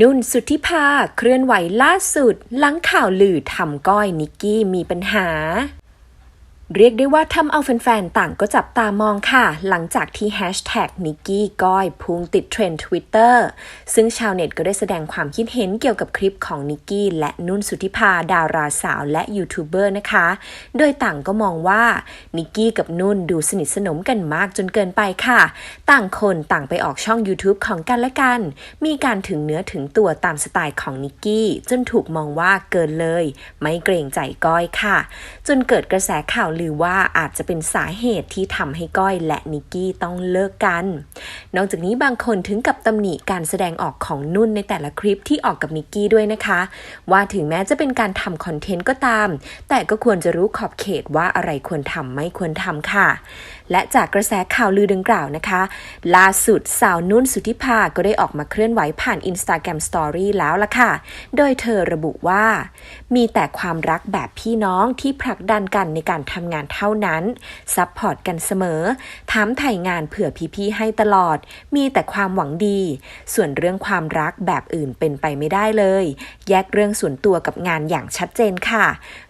นุ่นสุทธิภาเคลื่อนไหวล่าสุด หลังข่าวลือทำก้อยนิกกี้มีปัญหา เรียกได้ว่าทำเอาแฟนๆ ต่างก็จับตามองค่ะ หลังจากที่แฮชแท็กนิกกี้ก้อยพุ่งติดเทรนด์ทวิตเตอร์ซึ่งชาวเน็ตก็ได้แสดงความคิดเห็นเกี่ยวกับคลิปของนิกกี้และนุ่นสุธิภาดาราสาวและยูทูบเบอร์นะคะ โดยต่างก็มองว่านิกกี้กับนุ่นดูสนิทสนมกันมากจนเกินไปค่ะ ต่างคนต่างไปออกช่อง YouTube ของกันและกัน มีการถึงเนื้อถึงตัวตามสไตล์ของนิกกี้จนถูกมองว่าเกินเลย ไม่เกรงใจก้อยค่ะ จนเกิดกระแสข่าวหรือว่าอาจจะเป็นสาเหตุที่ทำให้ก้อยและนิกกี้ต้องเลิกกัน นอกจากนี้บางคนถึงกับตำหนิการแสดงออกของนุ่นในแต่ละคลิปที่ออกกับนิกกี้ด้วยนะคะ ว่าถึงแม้จะเป็นการทำคอนเทนต์ก็ตาม แต่ก็ควรจะรู้ขอบเขตว่าอะไรควรทำไม่ควรทำค่ะ และจากกระแสข่าวลือดังกล่าวนะคะ ล่าสุดสาวนุ่นสุธิภาก็ได้ออกมาเคลื่อนไหวผ่าน Instagram Story แล้วล่ะค่ะ โดยเธอระบุว่า มีแต่ความรักแบบพี่น้องที่ผลักดันกันในการทำงานเท่านั้น ซัพพอร์ตกันเสมอ ถามไถ่งานเผื่อพี่ๆให้ตลอดอด มีแต่ความหวังดี ส่วนเรื่องความรักแบบอื่นเป็นไปไม่ได้เลย แยกเรื่องส่วนตัวกับงานอย่างชัดเจนค่ะ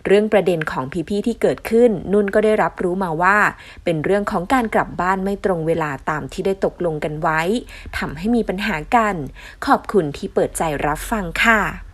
เรื่องประเด็นของพี่ๆที่เกิดขึ้น นุ่นก็ได้รับรู้มาว่า เป็นเรื่องของการกลับบ้านไม่ตรงเวลาตามที่ได้ตกลงกันไว้ทำให้มีปัญหากัน ขอบคุณที่เปิดใจรับฟังค่ะ